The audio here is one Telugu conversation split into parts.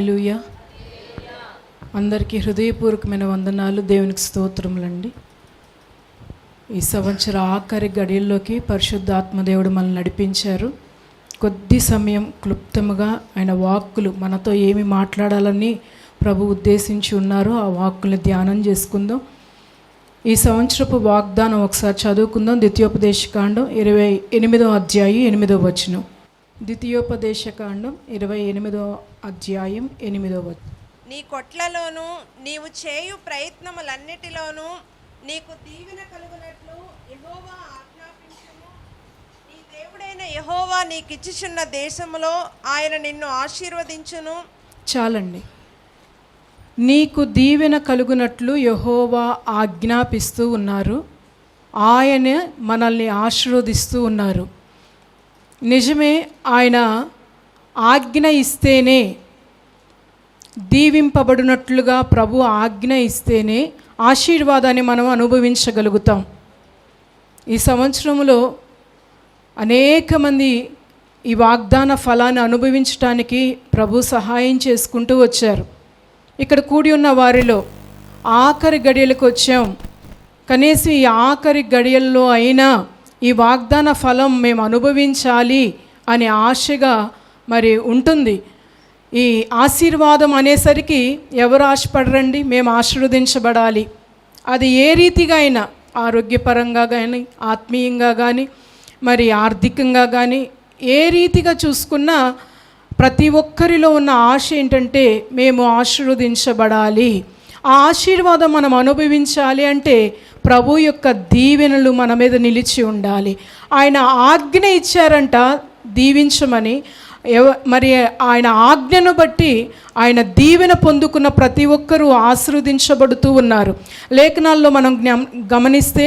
హల్లెలూయా. అందరికీ హృదయపూర్వకమైన వందనాలు దేవునికి స్తోత్రములండి. ఈ సంవత్సర ఆఖరి గడియల్లోకి పరిశుద్ధాత్మదేవుడు మనల్ని నడిపించారు. కొద్ది సమయం క్లుప్తముగా ఆయన వాక్కులు మనతో ఏమి మాట్లాడాలని ప్రభు ఉద్దేశించి ఉన్నారో ఆ వాక్కుల్ని ధ్యానం చేసుకుందాం. ఈ సంవత్సరపు వాగ్దానం ఒకసారి చదువుకుందాం. ద్వితీయోపదేశకాండం ఇరవై ఎనిమిదో అధ్యాయం ఎనిమిదో వచనం. ద్వితీయోపదేశకాండం ఇరవై ఎనిమిదో అధ్యాయం ఎనిమిదో వచనం నీ కొట్లలోను నీవు చేయు ప్రయత్నములన్నిటిలోనూ నీకు దీవెన కలుగునట్లు యెహోవా ఆజ్ఞాపించుము. నీ దేవుడైన యెహోవా నీకిచ్చుచున్న దేశములో ఆయన నిన్ను ఆశీర్వదించును. చాలండి. నీకు దీవెన కలుగునట్లు యహోవా ఆజ్ఞాపిస్తూ ఉన్నారు. ఆయన మనల్ని ఆశీర్వదిస్తూ ఉన్నారు. నిజమే ఆయన ఆజ్ఞ ఇస్తేనే దీవింపబడినట్లుగా ప్రభు ఆజ్ఞ ఇస్తేనే ఆశీర్వాదాన్ని మనం అనుభవించగలుగుతాం. ఈ సంవత్సరంలో అనేక మంది ఈ వాగ్దాన ఫలాన్ని అనుభవించటానికి ప్రభు సహాయం చేసుకుంటూ వచ్చారు. ఇక్కడ కూడి ఉన్న వారిలో ఆఖరి గడియలకు వచ్చాం. కనీసం ఈ ఆఖరి గడియల్లో అయినా ఈ వాగ్దాన ఫలం మేము అనుభవించాలి అనే ఆశగా మరి ఉంటుంది. ఈ ఆశీర్వాదం అనేసరికి ఎవరు ఆశపడరండి? మేము ఆశీర్వదించబడాలి. అది ఏ రీతిగా అయినా ఆరోగ్యపరంగా కానీ ఆత్మీయంగా కానీ మరి ఆర్థికంగా కానీ ఏ రీతిగా చూసుకున్నా ప్రతి ఒక్కరిలో ఉన్న ఆశ ఏంటంటే మేము ఆశీర్వదించబడాలి. ఆ ఆశీర్వాదం మనం అనుభవించాలి అంటే ప్రభు యొక్క దీవెనలు మన మీద నిలిచి ఉండాలి. ఆయన ఆజ్ఞ ఇచ్చారంట దీవించమని. ఎవ మరి ఆయన ఆజ్ఞను బట్టి ఆయన దీవెన పొందుకున్న ప్రతి ఒక్కరూ ఆశీర్వదించబడుతూ ఉన్నారు. లేఖనాల్లో మనం జ్ఞం గమనిస్తే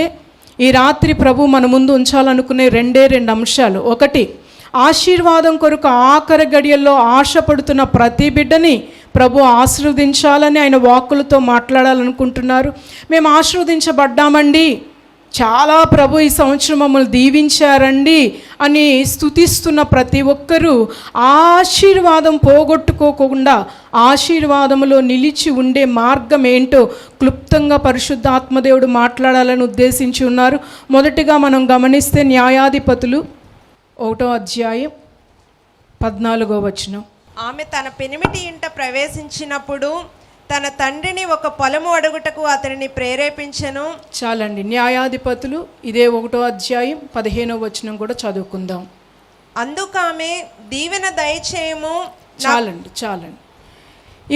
ఈ రాత్రి ప్రభు మన ముందు ఉంచాలనుకునే రెండే రెండు అంశాలు. ఒకటి ఆశీర్వాదం కొరకు ఆఖరి గడియల్లో ఆశపడుతున్న ప్రతి బిడ్డని ప్రభు ఆశీర్వదించాలని ఆయన వాక్కులతో మాట్లాడాలనుకుంటున్నారు. మేము ఆశీర్వదించబడ్డామండి. చాలా ప్రభు ఈ సంవత్సరం మమ్మల్ని దీవించారండి అని స్థుతిస్తున్న ప్రతి ఒక్కరూ ఆశీర్వాదం పోగొట్టుకోకుండా ఆశీర్వాదంలో నిలిచి ఉండే మార్గం ఏంటో క్లుప్తంగా పరిశుద్ధాత్మదేవుడు మాట్లాడాలని ఉద్దేశించి ఉన్నారు. మొదటిగా మనం గమనిస్తే న్యాయాధిపతులు ఒకటో అధ్యాయం పద్నాలుగో వచనం. ఆమె తన పెనిమిటి ఇంట ప్రవేశించినప్పుడు తన తండ్రిని ఒక పొలము అడుగుటకు అతనిని ప్రేరేపించెను. చాలండి న్యాయాధిపతులు ఇదే ఒకటో అధ్యాయం పదిహేనో వచనం కూడా చదువుకుందాం. అందుకామె దీవెన దయచేయము. చాలండి చాలండి.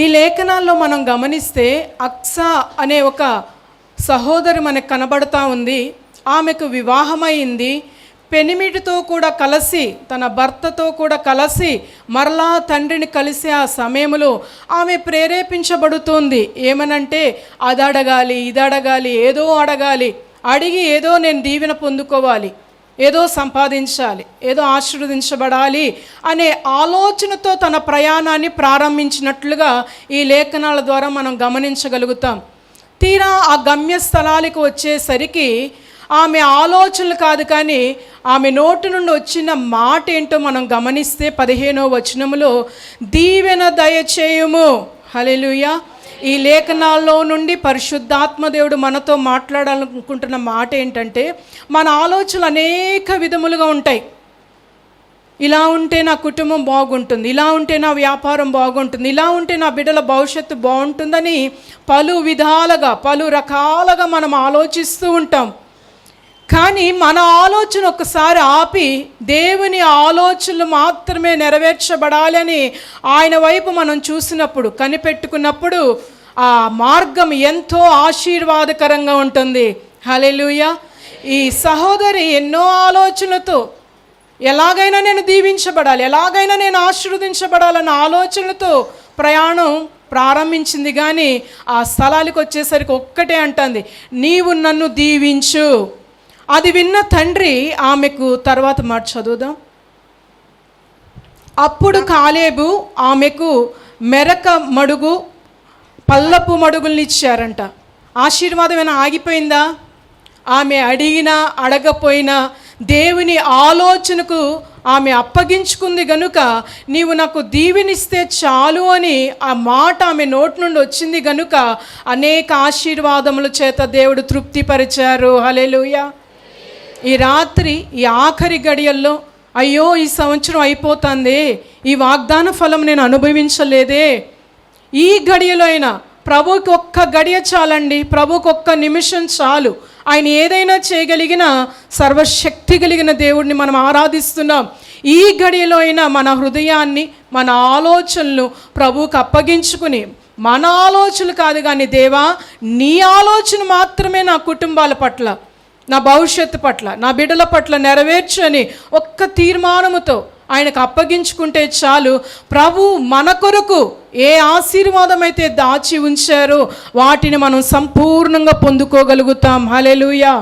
ఈ లేఖనాల్లో మనం గమనిస్తే అక్స అనే ఒక సహోదరి మనకు కనబడతా ఉంది. ఆమెకు వివాహమైంది. పెనిమిటితో కూడా కలిసి తన భర్తతో కూడా కలిసి మరలా తండ్రిని కలిసి ఆ సమయంలో ఆమె ప్రేరేపించబడుతోంది. ఏమనంటే అది అడగాలి ఇది అడగాలి ఏదో అడగాలి అడిగి ఏదో నేను దీవెన పొందుకోవాలి ఏదో సంపాదించాలి ఏదో ఆశీర్వదించబడాలి అనే ఆలోచనతో తన ప్రయాణాన్ని ప్రారంభించినట్లుగా ఈ లేఖనాల ద్వారా మనం గమనించగలుగుతాం. తీరా ఆ గమ్యస్థలాలకు వచ్చేసరికి ఆమె ఆలోచనలు కాదు కానీ ఆమె నోటి నుండి వచ్చిన మాట ఏంటో మనం గమనిస్తే పదిహేనో వచనములో దీవెన దయచేయుము హల్లెలూయా. ఈ లేఖనాల్లో నుండి పరిశుద్ధాత్మదేవుడు మనతో మాట్లాడాలనుకుంటున్న మాట ఏంటంటే మన ఆలోచనలు అనేక విధములుగా ఉంటాయి. ఇలా ఉంటే నా కుటుంబం బాగుంటుంది ఇలా ఉంటే నా వ్యాపారం బాగుంటుంది ఇలా ఉంటే నా బిడ్డల భవిష్యత్తు బాగుంటుందని పలు విధాలుగా పలు రకాలుగా మనం ఆలోచిస్తూ ఉంటాం. కానీ మన ఆలోచన ఒకసారి ఆపి దేవుని ఆలోచనలు మాత్రమే నెరవేర్చబడాలని ఆయన వైపు మనం చూసినప్పుడు కనిపెట్టుకున్నప్పుడు ఆ మార్గం ఎంతో ఆశీర్వాదకరంగా ఉంటుంది. హలెలుయ ఈ సహోదరి ఎన్నో ఆలోచనలతో ఎలాగైనా నేను దీవించబడాలి ఎలాగైనా నేను ఆశీర్వదించబడాలన్న ఆలోచనలతో ప్రయాణం ప్రారంభించింది. కానీ ఆ స్థలాలకు వచ్చేసరికి ఒక్కటే అంటుంది నీవు నన్ను దీవించు. అది విన్న తండ్రి ఆమెకు తర్వాత మాట చదువుదాం. అప్పుడు కాలేబు ఆమెకు మెరక మడుగు పల్లపు మడుగుల్ని ఇచ్చారంట. ఆశీర్వాదం ఏమైనా ఆగిపోయిందా? ఆమె అడిగినా అడగపోయినా దేవుని ఆలోచనకు ఆమె అప్పగించుకుంది గనుక నీవు నాకు దీవెనిస్తే చాలు అని ఆ మాట ఆమె నోటి నుండి వచ్చింది గనుక అనేక ఆశీర్వాదముల చేత దేవుడు తృప్తిపరిచారు. హలెలుయ ఈ రాత్రి ఈ ఆఖరి గడియల్లో అయ్యో ఈ సంవత్సరం అయిపోతుంది ఈ వాగ్దాన ఫలం నేను అనుభవించలేదే. ఈ గడియలో అయినా ప్రభుకి ఒక్క గడియ చాలండి ప్రభుకి ఒక్క నిమిషం చాలు. ఆయన ఏదైనా చేయగలిగిన సర్వశక్తి కలిగిన దేవుడిని మనం ఆరాధిస్తున్నాం. ఈ గడియలో అయినా మన హృదయాన్ని మన ఆలోచనలు ప్రభువుకు అప్పగించుకుని మన ఆలోచనలు కాదు కానీ దేవా నీ ఆలోచన మాత్రమే నా కుటుంబాల పట్ల. నా భవిష్యత్తు పట్ల నా బిడ్డల పట్ల నెరవేర్చని ఒక్క తీర్మానముతో ఆయనకు అప్పగించుకుంటే చాలు. ప్రభు మన కొరకు ఏ ఆశీర్వాదం అయితే దాచి ఉంచారో వాటిని మనం సంపూర్ణంగా పొందుకోగలుగుతాం. హలెలుయా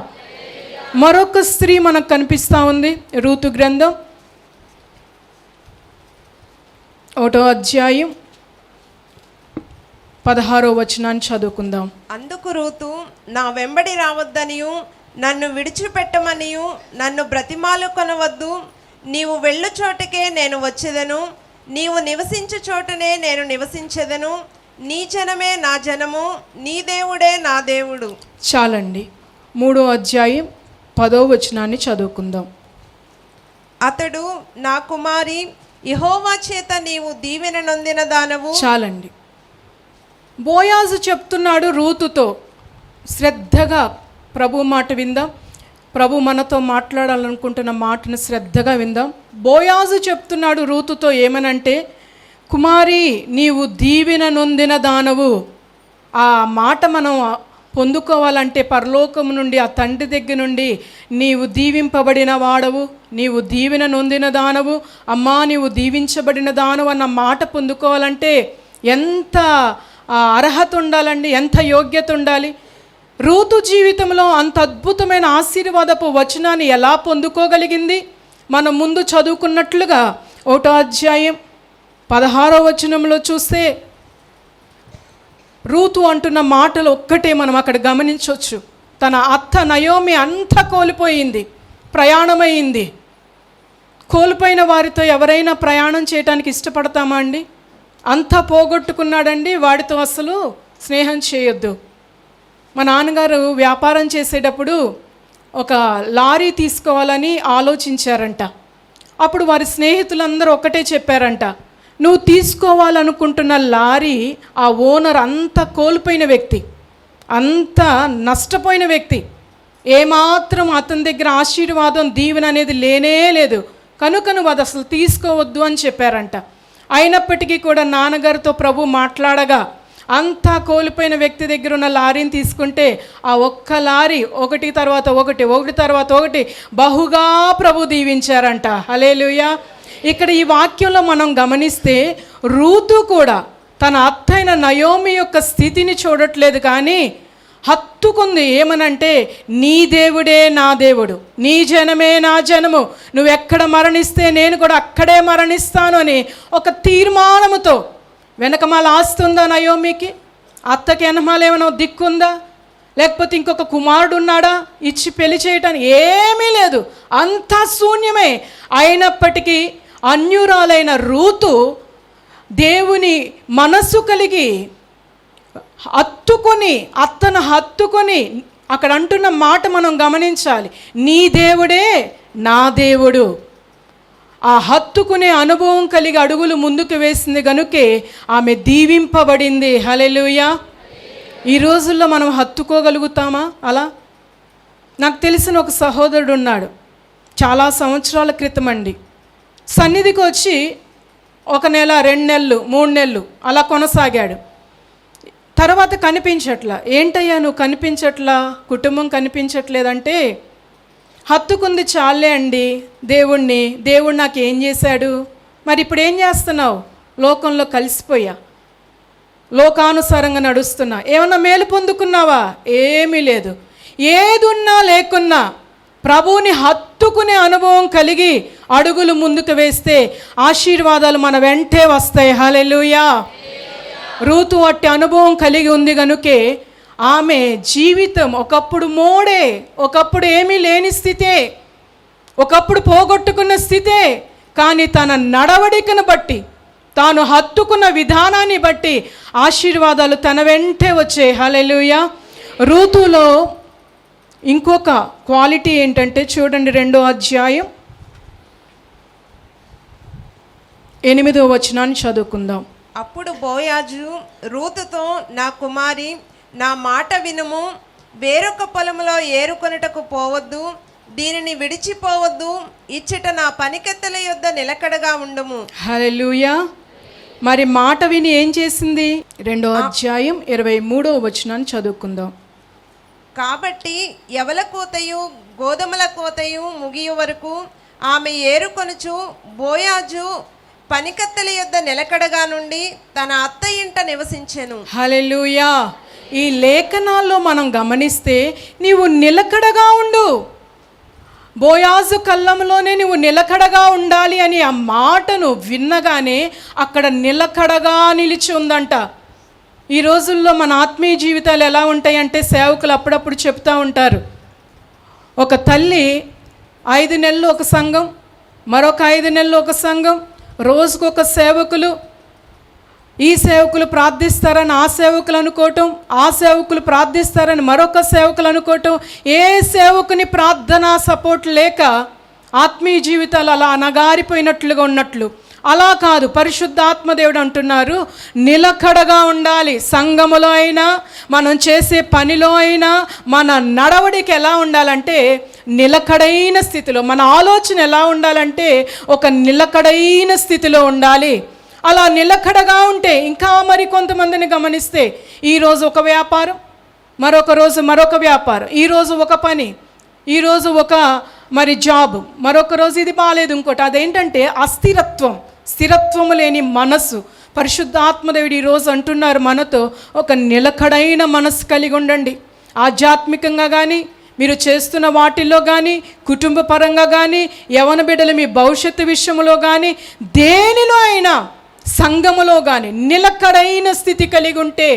మరొక స్త్రీ మనకు కనిపిస్తూ ఉంది ఋతు గ్రంథం. ఒకటో అధ్యాయం పదహారో వచనాన్ని చదువుకుందాం. అందుకు రూతు నా వెంబడి రావద్దనియు నన్ను విడిచిపెట్టమనియు నన్ను బ్రతిమాలు కొనవద్దు. నీవు వెళ్ళు చోటకే నేను వచ్చేదను. నీవు నివసించు చోటనే నేను నివసించెదను. నీ జనమే నా జనము నీ దేవుడే నా దేవుడు. చాలండి. మూడో అధ్యాయం పదో వచనాన్ని చదువుకుందాం. అతడు నా కుమారి యహోవా చేత నీవు దీవెన నొందిన దానవు. చాలండి. బోయాజు చెప్తున్నాడు రూతుతో. శ్రద్ధగా ప్రభు మాట విందాం. ప్రభు మనతో మాట్లాడాలనుకుంటున్న మాటను శ్రద్ధగా విందాం. బోయాజు చెప్తున్నాడు రూతుతో ఏమనంటే కుమారి నీవు దీవిన నొందిన దానవు. ఆ మాట మనం పొందుకోవాలంటే పరలోకము నుండి ఆ తండ్రి దగ్గర నుండి నీవు దీవింపబడిన వాడవు. నీవు దీవెన నొందిన దానవు. అమ్మా నీవు దీవించబడిన దానవు అన్న మాట పొందుకోవాలంటే ఎంత అర్హత ఉండాలండి? ఎంత యోగ్యత ఉండాలి? రూతు జీవితంలో అంత అద్భుతమైన ఆశీర్వాదపు వచనాన్ని ఎలా పొందుకోగలిగింది? మనం ముందు చదువుకున్నట్లుగా ఒకటో అధ్యాయం పదహారో వచనంలో చూస్తే రూతు అంటున్న మాటలు ఒక్కటే మనం అక్కడ గమనించవచ్చు. తన అత్త నయోమి అంతా కోల్పోయింది ప్రయాణమైంది. కోల్పోయిన వారితో ఎవరైనా ప్రయాణం చేయడానికి ఇష్టపడతామా అండి? అంతా పోగొట్టుకున్నాడండి వాడితో అసలు స్నేహం చేయొద్దు. మా నాన్నగారు వ్యాపారం చేసేటప్పుడు ఒక లారీ తీసుకోవాలని ఆలోచించారంట. అప్పుడు వారి స్నేహితులందరూ ఒకటే చెప్పారంట నువ్వు తీసుకోవాలనుకుంటున్న లారీ ఆ ఓనర్ అంత కోల్పోయిన వ్యక్తి అంత నష్టపోయిన వ్యక్తి. ఏమాత్రం అతని దగ్గర ఆశీర్వాదం దీవెన అనేది లేనే లేదు. కనుక నువ్వు అది అసలు తీసుకోవద్దు అని చెప్పారంట. అయినప్పటికీ కూడా నాన్నగారితో ప్రభు మాట్లాడగా అంతా కోల్పోయిన వ్యక్తి దగ్గర ఉన్న లారీని తీసుకుంటే ఆ ఒక్క లారీ ఒకటి తర్వాత ఒకటి ఒకటి తర్వాత ఒకటి బహుగా ప్రభు దీవించారంట. హలేలుయా ఇక్కడ ఈ వాక్యంలో మనం గమనిస్తే రూతు కూడా తన అత్తైన నయోమి యొక్క స్థితిని చూడట్లేదు కానీ హత్తుకుంది ఏమనంటే నీ దేవుడే నా దేవుడు. నీ జనమే నా జనము. నువ్వెక్కడ మరణిస్తే నేను కూడా అక్కడే మరణిస్తాను అని ఒక తీర్మానముతో వెనకమాల ఆస్తి ఉందా నయోమికి? అత్తకి వెనకమాల ఏమైనా దిక్కుందా లేకపోతే ఇంకొక కుమారుడు ఉన్నాడా ఇచ్చి పెళ్ళి చేయటానికి ఏమీ లేదు. అంతా శూన్యమే. అయినప్పటికీ అన్యురాలైన రూతు దేవుని మనస్సు కలిగి హత్తుకొని అత్తను హత్తుకొని అక్కడ అంటున్న మాట మనం గమనించాలి. నీ దేవుడే నా దేవుడు. ఆ హత్తుకునే అనుభవం కలిగి అడుగులు ముందుకు వేసింది గనుకే ఆమె దీవింపబడింది. హలెలుయ ఈ రోజుల్లో మనం హత్తుకోగలుగుతామా? అలా? నాకు తెలిసిన ఒక సహోదరుడు ఉన్నాడు. చాలా సంవత్సరాల క్రితం అండి. సన్నిధికి వచ్చి ఒక నెల రెండు నెలలు మూడు నెలలు అలా కొనసాగాడు. తర్వాత కనిపించట్లా. ఏంటయ్యా నువ్వు కనిపించట్లా? కుటుంబం కనిపించట్లేదంటే హత్తుకుంది చాలే అండి దేవుణ్ణి. దేవుడు నాకు ఏం చేశాడు? మరి ఇప్పుడు ఏం చేస్తున్నావు? లోకంలో కలిసిపోయా. లోకానుసారంగా నడుస్తున్నా. ఏమన్నా మేలు పొందుకున్నావా? ఏమీ లేదు. ఏదున్నా లేకున్నా ప్రభువుని హత్తుకునే అనుభవం కలిగి అడుగులు ముందుకు వేస్తే ఆశీర్వాదాలు మన వెంటే వస్తాయి. హలెలుయా రూతు అట్టి అనుభవం కలిగి ఉంది కనుకే ఆమె జీవితం ఒకప్పుడు మోడే ఒకప్పుడు ఏమీ లేని స్థితే ఒకప్పుడు పోగొట్టుకున్న స్థితే కానీ తన నడవడికను బట్టి తాను హత్తుకున్న విధానాన్ని బట్టి ఆశీర్వాదాలు తన వెంటే వచ్చే హలెలుయ ఋతులో ఇంకొక క్వాలిటీ ఏంటంటే చూడండి రెండో అధ్యాయం. ఎనిమిదో వచనాన్ని చదువుకుందాం. అప్పుడు బోయాజు రూతుతో నా కుమారి నా మాట వినుము. వేరొక పొలములో ఏరుకొనుటకు పోవద్దు. దీనిని విడిచిపోవద్దు. ఇచ్చట నా పనికెత్తల యొద్ద నిలకడగా ఉండుము. హల్లెలూయా. మరి మాట విని ఏం చేసింది? రెండో అధ్యాయం ఇరవై మూడో వచనాన్ని చదువుకుందాం. కాబట్టి ఎవల కోతయు గోధుమల కోతయు ముగియు వరకు ఆమె ఏరుకొనుచు బోయాజు పనికత్తెల యొద్ద నిలకడగా నుండి తన అత్త ఇంట నివసించెను. హల్లెలూయా. ఈ లేఖనాల్లో మనం గమనిస్తే నీవు నిలకడగా ఉండు. బోయాజు కళ్ళంలోనే నువ్వు నిలకడగా ఉండాలి అని ఆ మాటను విన్నగానే అక్కడ నిలకడగా నిలిచి ఉందంట. ఈ రోజుల్లో మన ఆత్మీయ జీవితాలు ఎలా ఉంటాయంటే సేవకులు అప్పుడప్పుడు చెప్తూ ఉంటారు. ఒక తల్లి ఐదు నెలలు ఒక సంఘం మరొక ఐదు నెలలు ఒక సంఘం రోజుకొక సేవకులు ఈ సేవకులు ప్రార్థిస్తారని ఆ సేవకులు అనుకోవటం ఆ సేవకులు ప్రార్థిస్తారని మరొక సేవకులు అనుకోవటం ఏ సేవకుని ప్రార్థన సపోర్ట్ లేక ఆత్మీయ జీవితాలు అలా అనగారిపోయినట్లుగా ఉన్నట్లు. అలా కాదు పరిశుద్ధాత్మదేవుడు అంటున్నారు నిలకడగా ఉండాలి. సంఘములో అయినా మనం చేసే పనిలో అయినా మన నడవడికి ఎలా ఉండాలంటే నిలకడైన స్థితిలో మన ఆలోచన ఎలా ఉండాలంటే ఒక నిలకడైన స్థితిలో ఉండాలి. అలా నిలకడగా ఉంటే ఇంకా మరి కొంతమందిని గమనిస్తే ఈరోజు ఒక వ్యాపారం మరొక రోజు మరొక వ్యాపారం ఈరోజు ఒక పని ఈరోజు ఒక మరి జాబ్ మరొక రోజు ఇది బాగాలేదు ఇంకోటి. అదేంటంటే అస్థిరత్వం స్థిరత్వము లేని మనస్సు. పరిశుద్ధాత్మదేవుడు ఈరోజు అంటున్నారు మనతో ఒక నిలకడైన మనస్సు కలిగి ఉండండి. ఆధ్యాత్మికంగా కానీ మీరు చేస్తున్న వాటిల్లో కానీ కుటుంబ పరంగా కానీ యవన బిడ్డలు మీ భవిష్యత్తు విషయంలో కానీ దేనిలో అయినా సంఘములో కానీ నిలకడైన స్థితి కలిగి ఉంటే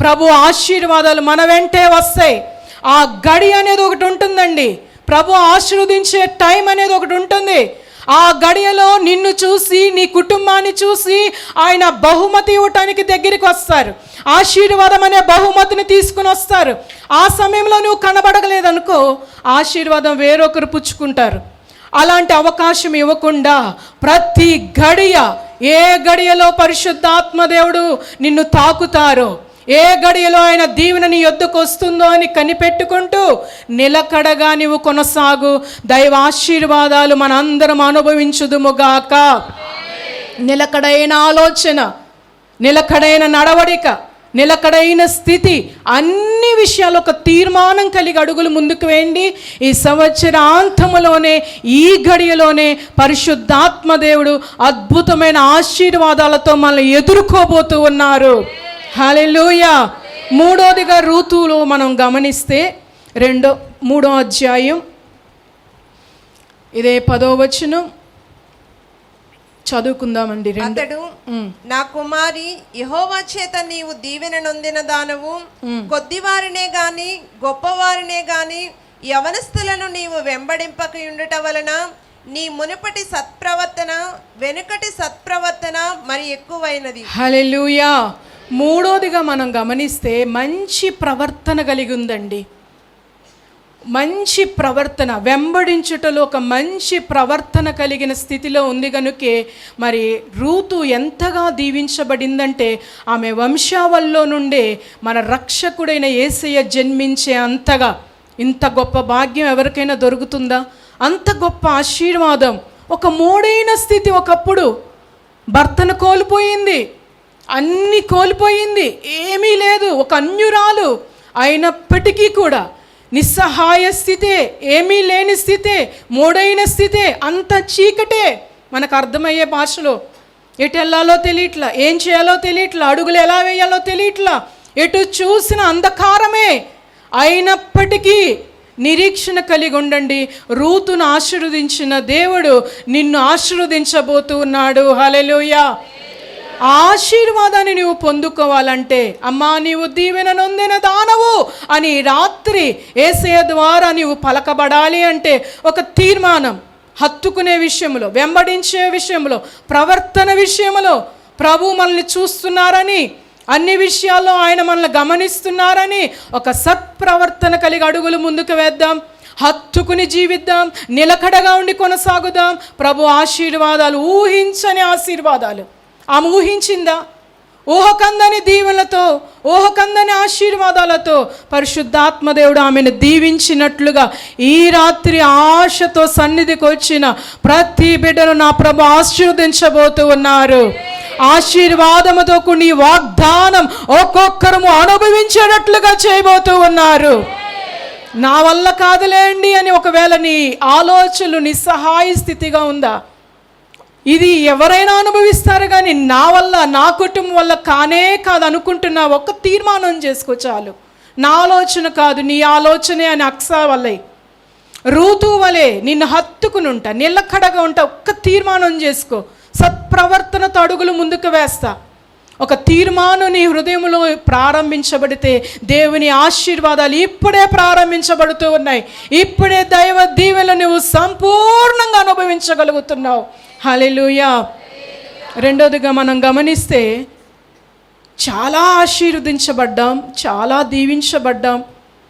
ప్రభు ఆశీర్వాదాలు మన వెంటే వస్తాయి. ఆ గడి అనేది ఒకటి ఉంటుందండి. ప్రభు ఆశీర్వదించే టైం అనేది ఒకటి ఉంటుంది. ఆ గడియలో నిన్ను చూసి నీ కుటుంబాన్ని చూసి ఆయన బహుమతి ఇవ్వటానికి దగ్గరికి వస్తారు. ఆశీర్వాదం అనే బహుమతిని తీసుకుని వస్తారు. ఆ సమయంలో నువ్వు కనబడగలేదనుకో ఆశీర్వాదం వేరొకరు పుచ్చుకుంటారు. అలాంటి అవకాశం ఇవ్వకుండా ప్రతి గడియ ఏ గడియలో పరిశుద్ధాత్మ దేవుడు నిన్ను తాకుతారో ఏ గడియలో ఆయన దీవెన నీ యొద్దకు వస్తుందో అని కనిపెట్టుకుంటూ నిలకడగా నీవు కొనసాగు. దైవ ఆశీర్వాదాలు మనందరం అనుభవించుదుముగాక. నిలకడైన ఆలోచన నిలకడైన నడవడిక నిలకడైన స్థితి అన్ని విషయాలు ఒక తీర్మానం కలిగి అడుగులు ముందుకు వేయండి. ఈ సంవత్సరాంతములోనే ఈ గడియలోనే పరిశుద్ధాత్మ దేవుడు అద్భుతమైన ఆశీర్వాదాలతో మనల్ని ఎదుర్కోబోతూ ఉన్నారు. హల్లెలూయ! మూడోదిగా ఋతువులో మనం గమనిస్తే రెండో మూడో అధ్యాయం ఇదే పదో వచనం. చదువుకుందామండి అతడు నా కుమారి యహోవా చేత నీవు దీవెన నొందిన దానవు. కొద్దివారినే గాని గొప్పవారినే గాని యవనస్తులను నీవు వెంబడింపక ఉండుట వలన నీ మునుపటి సత్ప్రవర్తన వెనుకటి సత్ప్రవర్తన మరి ఎక్కువైనది. హలెలూయా మూడోదిగా మనం గమనిస్తే మంచి ప్రవర్తన కలిగి ఉందండి. మంచి ప్రవర్తన వెంబడించుటలో ఒక మంచి ప్రవర్తన కలిగిన స్థితిలో ఉంది కనుకే మరి రూతు ఎంతగా దీవించబడిందంటే ఆమె వంశావల్లో నుండే మన రక్షకుడైన ఏసయ్య జన్మించే అంతగా. ఇంత గొప్ప భాగ్యం ఎవరికైనా దొరుకుతుందా? అంత గొప్ప ఆశీర్వాదం ఒక మూడైన స్థితి ఒకప్పుడు. భర్తను కోల్పోయింది అన్నీ కోల్పోయింది ఏమీ లేదు ఒక అన్యురాలు అయినప్పటికీ కూడా. నిస్సహాయ స్థితే ఏమీ లేని స్థితే మూడైన స్థితే అంత చీకటే మనకు అర్థమయ్యే భాషలో. ఎటు వెళ్ళాలో తెలియట్లా ఏం చేయాలో తెలియట్లా అడుగులు ఎలా వేయాలో తెలియట్లా ఎటు చూసిన అంధకారమే అయినప్పటికీ నిరీక్షణ కలిగి ఉండండి. రూతును ఆశీర్వదించిన దేవుడు నిన్ను ఆశీర్వదించబోతూ ఉన్నాడు హలెలుయా ఆశీర్వాదాన్ని నువ్వు పొందుకోవాలంటే అమ్మా నీవు దీవెన నొందిన దానవు అని రాత్రి ఏసయ ద్వారా నీవు పలకబడాలి అంటే ఒక తీర్మానం. హత్తుకునే విషయంలో వెంబడించే విషయంలో ప్రవర్తన విషయంలో ప్రభు మనల్ని చూస్తున్నారని అన్ని విషయాల్లో ఆయన మనల్ని గమనిస్తున్నారని ఒక సత్ప్రవర్తన కలిగి అడుగులు ముందుకు వేద్దాం. హత్తుకుని జీవిద్దాం. నిలకడగా ఉండి కొనసాగుదాం. ప్రభు ఆశీర్వాదాలు ఊహించని ఆశీర్వాదాలు. ఆమె ఊహించిందా? ఊహకందని దీవెనలతో ఊహకందని ఆశీర్వాదాలతో పరిశుద్ధాత్మదేవుడు ఆమెను దీవించినట్లుగా ఈ రాత్రి ఆశతో సన్నిధికి వచ్చిన ప్రతి బిడ్డను నా ప్రభు ఆశీర్వదించబోతూ ఉన్నారు. ఆశీర్వాదముతో కొన్ని వాగ్దానం ఒక్కొక్కరము అనుభవించేటట్లుగా చేయబోతూ ఉన్నారు. నా వల్ల కాదులేండి అని ఒకవేళ నీ ఆలోచనలు నిస్సహాయ స్థితిగా ఉందా? ఇది ఎవరైనా అనుభవిస్తారు కానీ నా వల్ల నా కుటుంబం వల్ల కానే కాదు అనుకుంటున్నా ఒక్క తీర్మానం చేసుకో చాలు. నా ఆలోచన కాదు నీ ఆలోచనే అని అక్సా వల్లే. రూతు వలె నిన్ను హత్తుకుని ఉంటా నిల్లకడగా ఉంటా ఒక్క తీర్మానం చేసుకో. సత్ప్రవర్తనతో అడుగులు ముందుకు వేస్తా. ఒక తీర్మానం నీ హృదయంలో ప్రారంభించబడితే దేవుని ఆశీర్వాదాలు ఇప్పుడే ప్రారంభించబడుతూ ఉన్నాయి. ఇప్పుడే దైవ దీవెలు నువ్వు సంపూర్ణంగా అనుభవించగలుగుతున్నావు. హల్లెలూయా. రెండోదిగా మనం గమనిస్తే చాలా ఆశీర్వదించబడ్డాం చాలా దీవించబడ్డాం.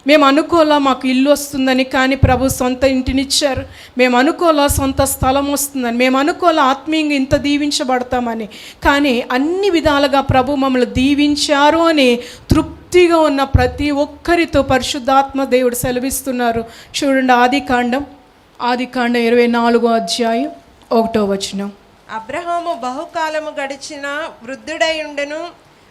మేము అనుకోలా మాకు ఇల్లు వస్తుందని కానీ ప్రభు సొంత ఇంటినిచ్చారు. మేము అనుకోలా సొంత స్థలం వస్తుందని మేము అనుకోలా ఆత్మీయంగా ఇంత దీవించబడతామని. కానీ అన్ని విధాలుగా ప్రభు మమ్మల్ని దీవించారు అని తృప్తిగా ఉన్న ప్రతి ఒక్కరితో పరిశుద్ధాత్మ దేవుడు సెలవిస్తున్నారు. చూడండి ఆది కాండం ఆది కాండం ఇరవై నాలుగో అధ్యాయం. ఒకటో వచనం. అబ్రహాము బహుకాలము గడిచిన వృద్ధుడై ఉండెను.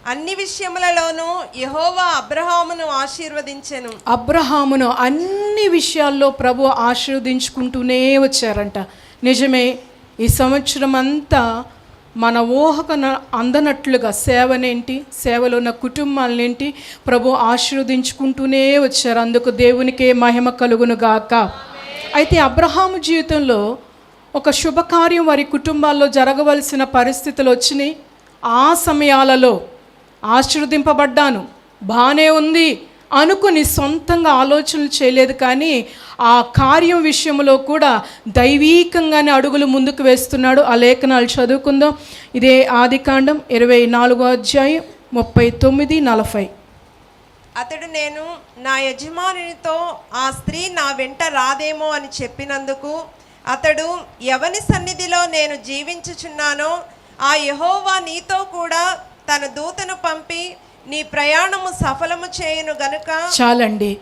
అన్ని విషయములలోనూ యెహోవా అబ్రహామును ఆశీర్వదించెను. అబ్రహామును అన్ని విషయాల్లో ప్రభు ఆశీర్వదించుకుంటూనే వచ్చారంట. నిజమే ఈ సంవత్సరం అంతా మన ఊహకు న- అందనట్లుగా సేవనేంటి? సేవలో ఉన్న కుటుంబాలనేంటి? ప్రభు ఆశీర్వదించుకుంటూనే వచ్చారు. అందుకు దేవునికే మహిమ కలుగును గాక అయితే అబ్రహాము జీవితంలో ఒక శుభకార్యం వారి కుటుంబాల్లో జరగవలసిన పరిస్థితులు వచ్చినాయి. ఆ సమయాలలో ఆశీర్వదింపబడ్డాను. బాగానే ఉంది అనుకుని సొంతంగా ఆలోచనలు చేయలేదు కానీ ఆ కార్యం విషయంలో కూడా దైవీకంగానే అడుగులు ముందుకు వేస్తున్నాడు. ఆ లేఖనాలు చదువుకుందాం. ఇదే ఆదికాండం ఇరవై నాలుగో అధ్యాయం ముప్పై తొమ్మిది నలభై. అతడు నేను నా యజమానితో ఆ స్త్రీ నా వెంట రాదేమో అని చెప్పినందుకు అతడు ఎవని సన్నిధిలో నేను జీవించుచున్నానో ఆ యహోవా నీతో కూడా తన దూతను పంపి నీ ప్రయాణము సఫలము చేయును గనుక. చాలండి.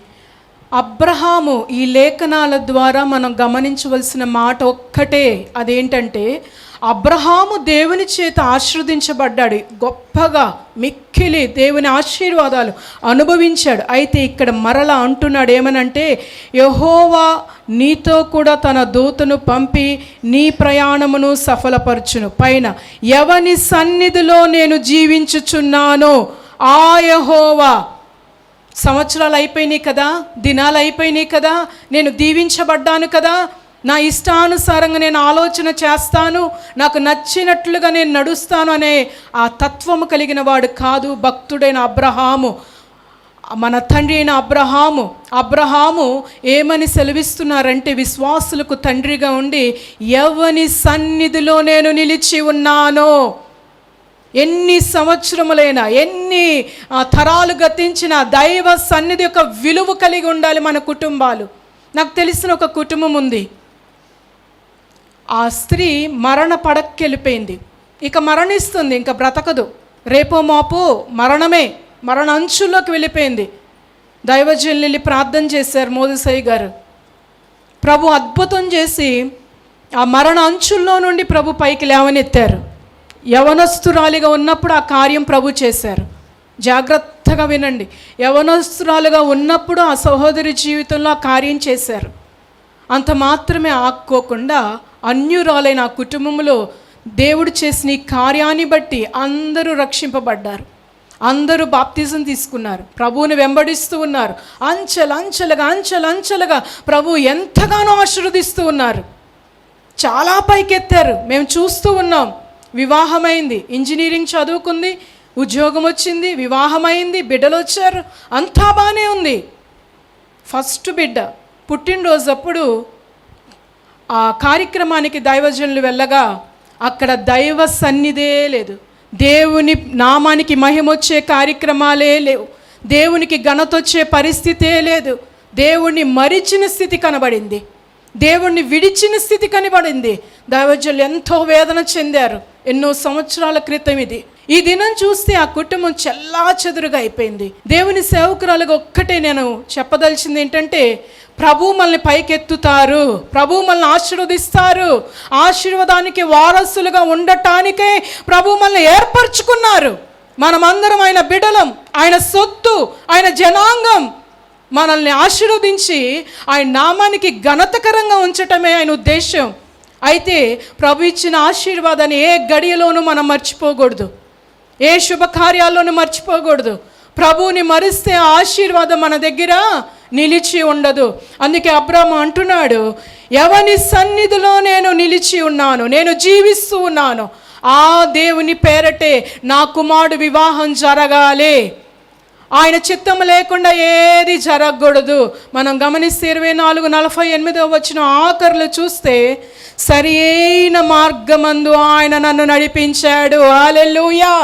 అబ్రహాము ఈ లేఖనాల ద్వారా మనం గమనించవలసిన మాట ఒక్కటే. అదేంటంటే అబ్రహాము దేవుని చేత ఆశీర్వదించబడ్డాడు. గొప్పగా మిక్కిలి దేవుని ఆశీర్వాదాలు అనుభవించాడు. అయితే ఇక్కడ మరలా అంటున్నాడు ఏమనంటే యహోవా నీతో కూడా తన దూతను పంపి నీ ప్రయాణమును సఫలపరచును. పైన ఎవని సన్నిధిలో నేను జీవించుచున్నానో ఆ యహోవా. సంవత్సరాలు అయిపోయినాయి కదా దినాలు అయిపోయినాయి కదా నేను దీవించబడ్డాను కదా నా ఇష్టానుసారంగా నేను ఆలోచన చేస్తాను నాకు నచ్చినట్లుగా నేను నడుస్తాను అనే ఆ తత్వము కలిగిన వాడు కాదు భక్తుడైన అబ్రహాము. మన తండ్రి అయిన అబ్రహాము. అబ్రహాము ఏమని సెలవిస్తున్నారంటే విశ్వాసులకు తండ్రిగా ఉండి ఎవని సన్నిధిలో నేను నిలిచి ఉన్నానో ఎన్ని సంవత్సరములైనా ఎన్ని తరాలు గతించిన దైవ సన్నిధి యొక్క విలువ కలిగి ఉండాలి మన కుటుంబాలు. నాకు తెలిసిన ఒక కుటుంబం ఉంది. ఆ స్త్రీ మరణ పడక్కెళ్ళిపోయింది. ఇక మరణిస్తుంది ఇంకా బ్రతకదు. రేపో మాపో మరణమే మరణ అంచుల్లోకి వెళ్ళిపోయింది. దైవజల్లి ప్రార్థన చేశారు మోదీసాయి గారు. ప్రభు అద్భుతం చేసి ఆ మరణ అంచుల్లో నుండి ప్రభు పైకి లేవనెత్తారు. యవనస్తురాలిగా ఉన్నప్పుడు ఆ కార్యం ప్రభు చేశారు. జాగ్రత్తగా వినండి. యవనస్తురాలుగా ఉన్నప్పుడు ఆ సహోదరి జీవితంలో ఆ కార్యం చేశారు. అంత మాత్రమే ఆక్కోకుండా అన్యురాలైన ఆ కుటుంబంలో దేవుడు చేసిన ఈ కార్యాన్ని బట్టి అందరూ రక్షింపబడ్డారు. అందరూ బాప్తిజం తీసుకున్నారు. ప్రభువుని వెంబడిస్తూ ఉన్నారు. అంచెలు అంచెలుగా అంచెలు అంచెలుగా ప్రభు ఎంతగానో ఆశీర్వదిస్తూ ఉన్నారు. చాలా పైకెత్తారు. మేము చూస్తూ ఉన్నాం. వివాహమైంది. ఇంజనీరింగ్ చదువుకుంది. ఉద్యోగం వచ్చింది. వివాహమైంది. బిడ్డలు వచ్చారు. అంతా బాగానే ఉంది. ఫస్ట్ బిడ్డ పుట్టినరోజు అప్పుడు ఆ కార్యక్రమానికి దైవజనులు వెళ్ళగా అక్కడ దైవ సన్నిధే లేదు. దేవుని నామానికి మహిమొచ్చే కార్యక్రమాలే లేవు. దేవునికి ఘనతొచ్చే పరిస్థితే లేదు. దేవుణ్ణి మరిచిన స్థితి కనబడింది. దేవుణ్ణి విడిచిన స్థితి కనబడింది. దైవజనులు ఎంతో వేదన చెందారు. ఎన్నో సంవత్సరాల క్రితం ఇది. ఈ దినం చూస్తే ఆ కుటుంబం చెల్లా చెదురుగా అయిపోయింది. దేవుని సేవకురాలుగా ఒక్కటే నేను చెప్పదలిచింది ఏంటంటే ప్రభు మనల్ని పైకెత్తుతారు. ప్రభు మనల్ని ఆశీర్వదిస్తారు. ఆశీర్వాదానికి వారసులుగా ఉండటానికే ప్రభు మనల్ని ఏర్పరచుకున్నారు. మనమందరం ఆయన బిడలం ఆయన సొత్తు ఆయన జనాంగం. మనల్ని ఆశీర్వదించి ఆయన నామానికి ఘనతకరంగా ఉంచటమే ఆయన ఉద్దేశం అయితే ప్రభు ఇచ్చిన ఆశీర్వాదాన్ని ఏ గడియలోనూ మనం మర్చిపోకూడదు. ఏ శుభకార్యాల్లోనూ మర్చిపోకూడదు. ప్రభువుని మరిస్తే ఆశీర్వాదం మన దగ్గర నిలిచి ఉండదు. అందుకే అబ్రాహ్మ అంటున్నాడు ఎవని సన్నిధిలో నేను నిలిచి ఉన్నాను నేను జీవిస్తూ ఉన్నాను ఆ దేవుని పేరటే నా కుమారుడు వివాహం జరగాలి. ఆయన చిత్తం లేకుండా ఏది జరగకూడదు. మనం గమనిస్తే ఇరవై నాలుగు నలభై ఎనిమిదో వచ్చిన ఆఖరులు చూస్తే సరి అయిన మార్గమందు ఆయన నన్ను నడిపించాడు. ఆలెల్లుయా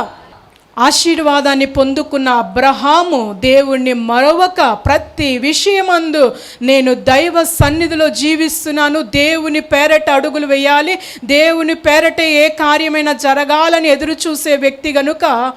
ఆశీర్వాదాన్ని పొందుకున్న అబ్రహాము దేవుణ్ణి మరొక ప్రతి విషయమందు నేను దైవ సన్నిధిలో జీవిస్తున్నాను. దేవుని పేరట అడుగులు వేయాలి. దేవుని పేరట ఏ కార్యమైనా జరగాలని ఎదురు చూసే వ్యక్తి గనుక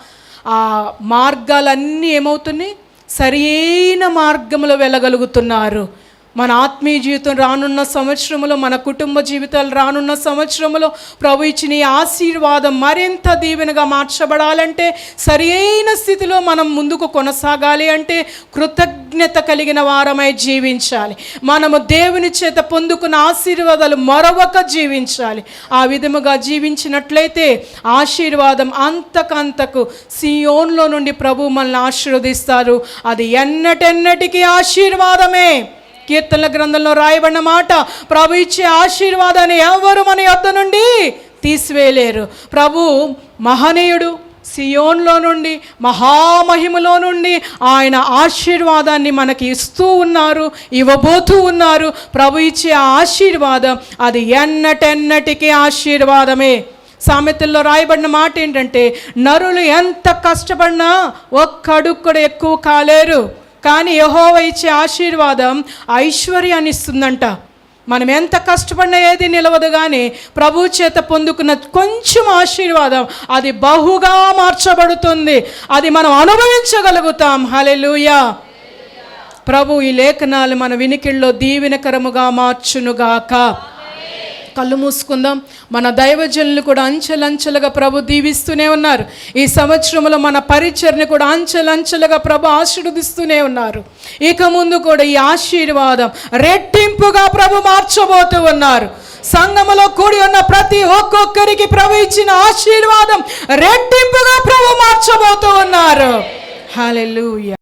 ఆ మార్గాలన్నీ ఏమవుతున్నాయి? సరైన మార్గంలో వెళ్ళగలుగుతున్నారు. మన ఆత్మీయ జీవితం రానున్న సంవత్సరంలో మన కుటుంబ జీవితాలు రానున్న సంవత్సరంలో ప్రభు ఇచ్చిన ఈ ఆశీర్వాదం మరింత దీవెనగా మార్చబడాలంటే సరి అయిన స్థితిలో మనం ముందుకు కొనసాగాలి అంటే కృతజ్ఞత కలిగిన వారమై జీవించాలి. మనము దేవుని చేత పొందుకున్న ఆశీర్వాదాలు మరొక జీవించాలి. ఆ విధముగా జీవించినట్లయితే ఆశీర్వాదం అంతకంతకు సియోన్లో నుండి ప్రభు మనల్ని ఆశీర్వదిస్తారు. అది ఎన్నటెన్నటికీ ఆశీర్వాదమే. కీర్తనల గ్రంథంలో రాయబడిన మాట ప్రభు ఇచ్చే ఆశీర్వాదాన్ని ఎవరు మన యొద్ద నుండి తీసివేయలేరు. ప్రభు మహనీయుడు సియోన్లో నుండి మహామహిమలో నుండి ఆయన ఆశీర్వాదాన్ని మనకి ఇస్తూ ఉన్నారు ఇవ్వబోతూ ఉన్నారు. ప్రభు ఇచ్చే ఆశీర్వాదం అది ఎన్నటెన్నటికీ ఆశీర్వాదమే. సామెతల్లో రాయబడిన మాట ఏంటంటే నరులు ఎంత కష్టపడినా ఒక్కడుక్కడు ఎక్కువ కాలేరు. కానీ యహోవ ఇచ్చే ఆశీర్వాదం ఐశ్వర్యాన్ని ఇస్తుందంట మనం ఎంత కష్టపడినా ఏది నిలవదు కానీ ప్రభు చేత పొందుకున్న కొంచెం ఆశీర్వాదం అది బహుగా మార్చబడుతుంది. అది మనం అనుభవించగలుగుతాం. హలెలుయా ప్రభు ఈ లేఖనాలు మన వినికిల్లో దీవెనకరముగా మార్చునుగాక. కళ్ళు మూసుకుందాం. మన దైవజనులు కూడా అంచెలంచెలుగా ప్రభు దీవిస్తూనే ఉన్నారు. ఈ సంవత్సరంలో మన పరిచర్ని కూడా అంచెలంచెలుగా ప్రభు ఆశీర్వదిస్తూనే ఉన్నారు. ఇక ముందు కూడా ఈ ఆశీర్వాదం రెట్టింపుగా ప్రభు మార్చబోతూ ఉన్నారు. సంఘములో కూడి ఉన్న ప్రతి ఒక్కొక్కరికి ప్రభు ఇచ్చిన ఆశీర్వాదం రెట్టింపుగా ప్రభు మార్చబోతూ ఉన్నారు. హాలెలూయా